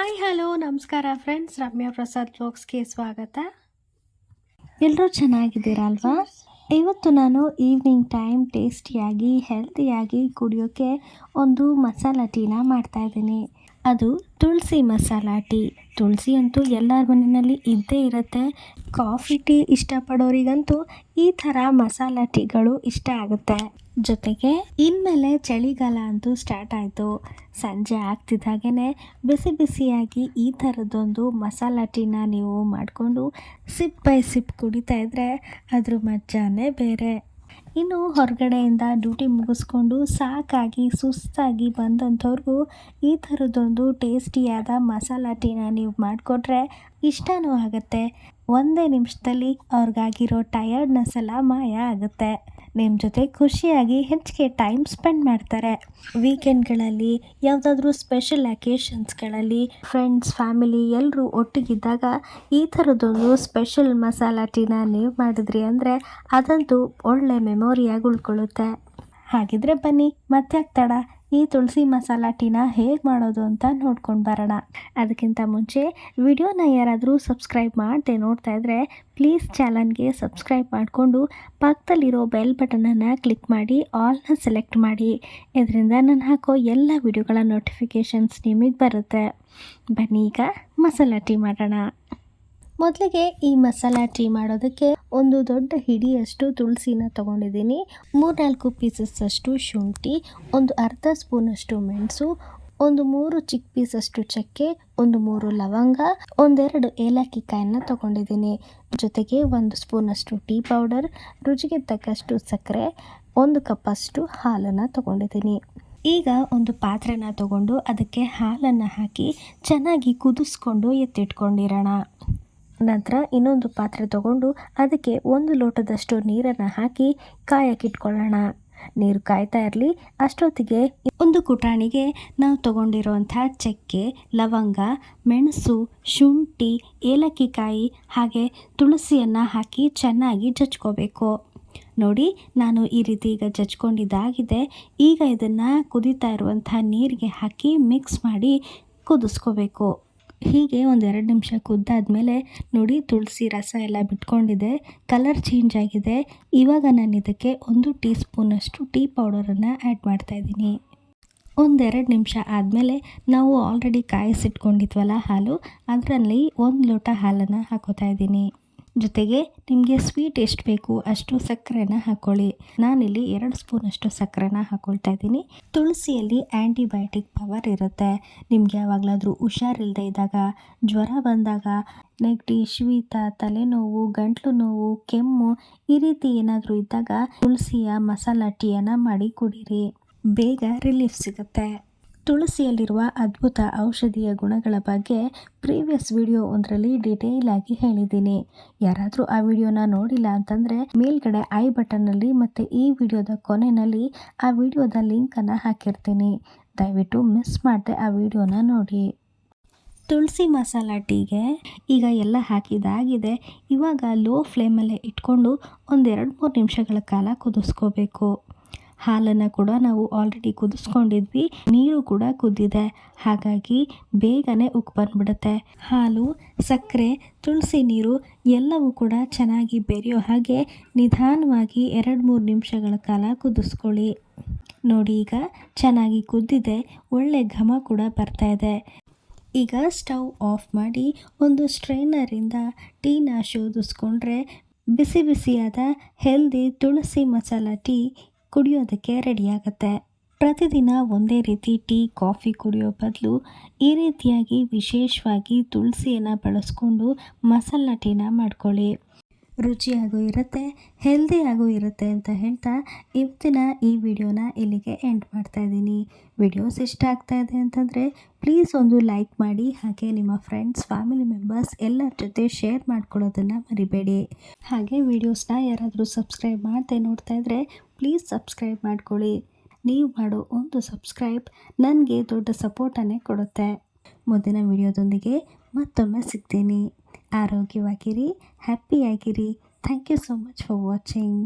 Hi hello ನಮಸ್ಕಾರ friends Ramya Prasad ಬ್ಲಾಗ್ಸ್ಗೆ ಸ್ವಾಗತ. ಎಲ್ಲರೂ ಚೆನ್ನಾಗಿದ್ದೀರಾ ಅಲ್ವಾ ಇವತ್ತು ನಾನು ಈವ್ನಿಂಗ್ ಟೈಮ್ ಟೇಸ್ಟಿಯಾಗಿ ಹೆಲ್ತಿಯಾಗಿ ಕುಡಿಯೋಕ್ಕೆ ಒಂದು ಮಸಾಲ ಟೀನ ಮಾಡ್ತಾಯಿದ್ದೀನಿ ಅದು ತುಳಸಿ ಮಸಾಲ ಟೀ. ತುಳಸಿ ಅಂತೂ ಎಲ್ಲರ ಮನೆಯಲ್ಲಿ ಇದ್ದೇ ಇರುತ್ತೆ. ಕಾಫಿ ಟೀ ಇಷ್ಟಪಡೋರಿಗಂತೂ ಈ ಥರ ಮಸಾಲ ಟೀಗಳು ಇಷ್ಟ ಆಗುತ್ತೆ. ಜೊತೆಗೆ ಇನ್ಮೇಲೆ ಚಳಿಗಾಲ ಅಂತೂ ಸ್ಟಾರ್ಟ್ ಆಯಿತು. ಸಂಜೆ ಆಗ್ತಿದ್ದಾಗೇ ಬಿಸಿ ಬಿಸಿಯಾಗಿ ಈ ಥರದ್ದೊಂದು ಮಸಾಲ ಟೀನ ನೀವು ಮಾಡಿಕೊಂಡು ಸಿಪ್ ಬೈ ಸಿಪ್ ಕುಡಿತಾ ಇದ್ದರೆ ಅದ್ರ ಮಜಾನೇ ಬೇರೆ. ಇನ್ನು ಹೊರಗಡೆಯಿಂದ ಡ್ಯೂಟಿ ಮುಗಿಸ್ಕೊಂಡು ಸಾಕಾಗಿ, ಸುಸ್ತಾಗಿ ಬಂದಂಥವ್ರಿಗೂ ಈ ಥರದ್ದೊಂದು ಟೇಸ್ಟಿಯಾದ ಮಸಾಲ ಟೀನ ನೀವು ಮಾಡಿಕೊಟ್ರೆ ಇಷ್ಟನೂ ಆಗುತ್ತೆ. ಒಂದೇ ನಿಮಿಷದಲ್ಲಿ ಅವ್ರಿಗಾಗಿರೋ ಟಯರ್ಡ್ನೆಸ್ ಎಲ್ಲ ಮಾಯ ಆಗುತ್ತೆ. ನಿಮ್ಮ ಜೊತೆ ಖುಷಿಯಾಗಿ ಹೆಚ್ಚಿಗೆ ಟೈಮ್ ಸ್ಪೆಂಡ್ ಮಾಡ್ತಾರೆ. ವೀಕೆಂಡ್ಗಳಲ್ಲಿ ಯಾವುದಾದ್ರೂ ಸ್ಪೆಷಲ್ ಅಕೇಶನ್ಸ್ಗಳಲ್ಲಿ ಫ್ರೆಂಡ್ಸ್ ಫ್ಯಾಮಿಲಿ ಎಲ್ಲರೂ ಒಟ್ಟಿಗಿದ್ದಾಗ ಈ ಥರದೊಂದು ಸ್ಪೆಷಲ್ ಮಸಾಲ ಟೀನ ನೀವು ಮಾಡಿದ್ರಿ ಅಂದರೆ ಅದಂತೂ ಒಳ್ಳೆ ಮೆಮೊರಿಯಾಗಿ ಉಳ್ಕೊಳ್ಳುತ್ತೆ. ಹಾಗಿದ್ರೆ ಬನ್ನಿ ಮತ್ತೆ ತಡ. ಈ ತುಳಸಿ ಮಸಾಲ ಟೀನ ಹೇಗೆ ಮಾಡೋದು ಅಂತ ನೋಡ್ಕೊಂಡು ಬರೋಣ. ಅದಕ್ಕಿಂತ ಮುಂಚೆ ವಿಡಿಯೋನ ಯಾರಾದರೂ ಸಬ್ಸ್ಕ್ರೈಬ್ ಮಾಡದೆ ನೋಡ್ತಾ ಇದ್ದರೆ ಪ್ಲೀಸ್ ಚಾನಲ್ಗೆ ಸಬ್ಸ್ಕ್ರೈಬ್ ಮಾಡಿಕೊಂಡು ಪಕ್ಕದಲ್ಲಿರೋ ಬೆಲ್ ಬಟನನ್ನು ಕ್ಲಿಕ್ ಮಾಡಿ ಆಲ್ನ ಸೆಲೆಕ್ಟ್ ಮಾಡಿ. ಇದರಿಂದ ನಾನು ಹಾಕೋ ಎಲ್ಲ ವಿಡಿಯೋಗಳ ನೋಟಿಫಿಕೇಷನ್ಸ್ ನಿಮಗೆ ಬರುತ್ತೆ. ಬನ್ನಿ ಈಗ ಮಸಾಲ ಟೀ ಮಾಡೋಣ. ಮೊದಲಿಗೆ ಈ ಮಸಾಲ ಟೀ ಮಾಡೋದಕ್ಕೆ ಒಂದು ದೊಡ್ಡ ಹಿಡಿಯಷ್ಟು ತುಳಸಿನ ತೊಗೊಂಡಿದ್ದೀನಿ. ಮೂರ್ನಾಲ್ಕು ಪೀಸಸ್ ಅಷ್ಟು ಶುಂಠಿ, ಒಂದು ಅರ್ಧ ಸ್ಪೂನಷ್ಟು ಮೆಣಸು, ಒಂದು ಮೂರು ಚಿಕ್ಕ ಪೀಸಷ್ಟು ಚಕ್ಕೆ, ಒಂದು ಮೂರು ಲವಂಗ, ಒಂದೆರಡು ಏಲಕ್ಕಿ ಕಾಯನ್ನ ತೊಗೊಂಡಿದ್ದೀನಿ. ಜೊತೆಗೆ ಒಂದು ಸ್ಪೂನಷ್ಟು ಟೀ ಪೌಡರ್ ರುಚಿಗೆ ತಕ್ಕಷ್ಟು ಸಕ್ಕರೆ, ಒಂದು ಕಪ್ಪಷ್ಟು ಹಾಲನ್ನು ತೊಗೊಂಡಿದ್ದೀನಿ. ಈಗ ಒಂದು ಪಾತ್ರೆನ ತಗೊಂಡು ಅದಕ್ಕೆ ಹಾಲನ್ನು ಹಾಕಿ ಚೆನ್ನಾಗಿ ಕುದಿಸ್ಕೊಂಡು ಎತ್ತಿಟ್ಕೊಂಡಿರೋಣ. ನಂತರ ಇನ್ನೊಂದು ಪಾತ್ರೆ ತಗೊಂಡು ಅದಕ್ಕೆ ಒಂದು ಲೋಟದಷ್ಟು ನೀರನ್ನು ಹಾಕಿ ಕಾಯಕ್ಕಿಟ್ಕೊಳ್ಳೋಣ ನೀರು ಕಾಯ್ತಾ ಇರಲಿ, ಅಷ್ಟೊತ್ತಿಗೆ ಒಂದು ಕುಟಾಣಿಗೆ ನಾವು ತಗೊಂಡಿರುವಂಥ ಚಕ್ಕೆ, ಲವಂಗ, ಮೆಣಸು, ಶುಂಠಿ ಏಲಕ್ಕಿ ಕಾಯಿ ಹಾಗೆ ತುಳಸಿಯನ್ನು ಹಾಕಿ ಚೆನ್ನಾಗಿ ಜಜ್ಕೋಬೇಕು. ನೋಡಿ, ನಾನು ಈ ರೀತಿ ಈಗ ಜಜ್ಕೊಂಡಿದ್ದಾಗಿದೆ. ಈಗ ಇದನ್ನು ಕುದಿತಾ ಇರುವಂಥ ನೀರಿಗೆ ಹಾಕಿ ಮಿಕ್ಸ್ ಮಾಡಿ ಕುದಿಸ್ಕೋಬೇಕು. ಹೀಗೆ ಒಂದು ಎರಡು ನಿಮಿಷ ಕುದ್ದಾದಮೇಲೆ ನೋಡಿ ತುಳಸಿ ರಸ ಎಲ್ಲ ಬಿಟ್ಕೊಂಡಿದೆ. ಕಲರ್ ಚೇಂಜ್ ಆಗಿದೆ. ಇವಾಗ ನಾನು ಇದಕ್ಕೆ ಒಂದು ಟೀ ಸ್ಪೂನಷ್ಟು ಟೀ ಪೌಡರನ್ನು ಆ್ಯಡ್ ಮಾಡ್ತಾಯಿದ್ದೀನಿ ಒಂದೆರಡು ನಿಮಿಷ ಆದಮೇಲೆ ನಾವು ಆಲ್ರೆಡಿ ಕಾಯಿಸಿಟ್ಕೊಂಡಿದ್ವಲ್ಲ ಹಾಲು, ಅದರಲ್ಲಿ ಒಂದು ಲೋಟ ಹಾಲನ್ನು ಹಾಕೋತಾ ಇದ್ದೀನಿ. ಜೊತೆಗೆ ನಿಮಗೆ ಸ್ವೀಟ್ ಎಷ್ಟು ಬೇಕು ಅಷ್ಟು ಸಕ್ಕರೆನ ಹಾಕ್ಕೊಳ್ಳಿ ನಾನಿಲ್ಲಿ ಎರಡು ಸ್ಪೂನಷ್ಟು ಸಕ್ಕರೆನ ಹಾಕ್ಕೊಳ್ತಾ ಇದ್ದೀನಿ. ತುಳಸಿಯಲ್ಲಿ ಆ್ಯಂಟಿಬಯೋಟಿಕ್ ಪವರ್ ಇರುತ್ತೆ. ನಿಮಗೆ ಯಾವಾಗಲಾದರೂ ಹುಷಾರಿಲ್ಲದೆ ಇದ್ದಾಗ, ಜ್ವರ ಬಂದಾಗ, ನೆಗಡಿ, ಶೀತ, ತಲೆನೋವು, ಗಂಟ್ಲು ನೋವು, ಕೆಮ್ಮು, ಈ ರೀತಿ ಏನಾದರೂ ಇದ್ದಾಗ ತುಳಸಿಯ ಮಸಾಲ ಟೀಯನ್ನು ಮಾಡಿ ಕುಡೀರಿ. ಬೇಗ ರಿಲೀಫ್ ಸಿಗುತ್ತೆ. ತುಳಸಿಯಲ್ಲಿರುವ ಅದ್ಭುತ ಔಷಧೀಯ ಗುಣಗಳ ಬಗ್ಗೆ ಪ್ರೀವಿಯಸ್ ವಿಡಿಯೋ ಒಂದರಲ್ಲಿ ಡೀಟೇಲ್ ಆಗಿ ಹೇಳಿದ್ದೀನಿ. ಯಾರಾದರೂ ಆ ವಿಡಿಯೋನ ನೋಡಿಲ್ಲ ಅಂತಂದರೆ ಮೇಲ್ಗಡೆ ಐ ಬಟನ್ನಲ್ಲಿ ಮತ್ತು ಈ ವಿಡಿಯೋದ ಕೊನೆಯಲ್ಲಿ ಆ ವಿಡಿಯೋದ ಲಿಂಕನ್ನು ಹಾಕಿರ್ತೀನಿ. ದಯವಿಟ್ಟು ಮಿಸ್ ಮಾಡದೆ ಆ ವಿಡಿಯೋನ ನೋಡಿ. ತುಳಸಿ ಮಸಾಲ ಟೀಗೆ ಈಗ ಎಲ್ಲ ಹಾಕಿದಾಗಿದೆ. ಇವಾಗ ಲೋ ಫ್ಲೇಮಲ್ಲೇ ಇಟ್ಕೊಂಡು ಒಂದೆರಡು ಮೂರು ನಿಮಿಷಗಳ ಕಾಲ ಕುದಿಸ್ಕೋಬೇಕು. ಹಾಲನ್ನು ಕೂಡ ನಾವು ಆಲ್ರೆಡಿ ಕುದಿಸ್ಕೊಂಡಿದ್ವಿ. ನೀರು ಕೂಡ ಕುದ್ದಿದೆ. ಹಾಗಾಗಿ ಬೇಗನೆ ಉಕ್ಕು ಬಂದ್ಬಿಡುತ್ತೆ. ಹಾಲು, ಸಕ್ಕರೆ, ತುಳಸಿ ನೀರು ಎಲ್ಲವೂ ಕೂಡ ಚೆನ್ನಾಗಿ ಬೆರೆಯೋ ಹಾಗೆ ನಿಧಾನವಾಗಿ ಎರಡು ಮೂರು ನಿಮಿಷಗಳ ಕಾಲ ಕುದಿಸ್ಕೊಳ್ಳಿ. ನೋಡಿ ಈಗ ಚೆನ್ನಾಗಿ ಕುದ್ದಿದೆ. ಒಳ್ಳೆ ಘಮ ಕೂಡ ಬರ್ತಾ ಇದೆ. ಈಗ ಸ್ಟವ್ ಆಫ್ ಮಾಡಿ ಒಂದು ಸ್ಟ್ರೈನರಿಂದ ಟೀನ ಶೋಧಿಸ್ಕೊಂಡ್ರೆ ಬಿಸಿ ಬಿಸಿಯಾದ ಹೆಲ್ದಿ ತುಳಸಿ ಮಸಾಲ ಟೀ ಕುಡಿಯೋದಕ್ಕೆ ರೆಡಿಯಾಗತ್ತೆ ಪ್ರತಿದಿನ ಒಂದೇ ರೀತಿ ಟೀ, ಕಾಫಿ ಕುಡಿಯೋ ಬದಲು ಈ ರೀತಿಯಾಗಿ ವಿಶೇಷವಾಗಿ ತುಳಸಿಯನ್ನು ಬಳಸ್ಕೊಂಡು ಮಸಾಲ ಟೀನ ಮಾಡ್ಕೊಳ್ಳಿ. ರುಚಿಯಾಗೂ ಇರುತ್ತೆ, ಹೆಲ್ದಿಯಾಗೂ ಇರುತ್ತೆ ಅಂತ ಹೇಳ್ತಾ ಇವತ್ತಿನ ಈ ವಿಡಿಯೋನ ಇಲ್ಲಿಗೆ ಎಂಡ್ ಮಾಡ್ತಾ ಇದ್ದೀನಿ. ವಿಡಿಯೋಸ್ ಇಷ್ಟ ಆಗ್ತಾ ಇದೆ ಅಂತಂದರೆ ಪ್ಲೀಸ್ ಒಂದು ಲೈಕ್ ಮಾಡಿ, ಹಾಗೆ ನಿಮ್ಮ ಫ್ರೆಂಡ್ಸ್ ಫ್ಯಾಮಿಲಿ ಮೆಂಬರ್ಸ್ ಎಲ್ಲರ ಜೊತೆ ಶೇರ್ ಮಾಡ್ಕೊಳ್ಳೋದನ್ನು ಮರಿಬೇಡಿ. ಹಾಗೆ ವಿಡಿಯೋಸ್ನ ಯಾರಾದರೂ ಸಬ್ಸ್ಕ್ರೈಬ್ ಮಾಡದೆ ನೋಡ್ತಾ ಇದ್ದರೆ ಪ್ಲೀಸ್ ಸಬ್ಸ್ಕ್ರೈಬ್ ಮಾಡ್ಕೊಳ್ಳಿ. ನೀವು ಮಾಡೋ ಒಂದು ಸಬ್ಸ್ಕ್ರೈಬ್ ನನಗೆ ದೊಡ್ಡ ಸಪೋರ್ಟನ್ನೇ ಕೊಡುತ್ತೆ. ಮುಂದಿನ ವಿಡಿಯೋದೊಂದಿಗೆ ಮತ್ತೊಮ್ಮೆ ಸಿಗ್ತೀನಿ. ಆರೋಗ್ಯವಾಗಿರಿ ಹ್ಯಾಪಿಯಾಗಿರಿ thank you so much for watching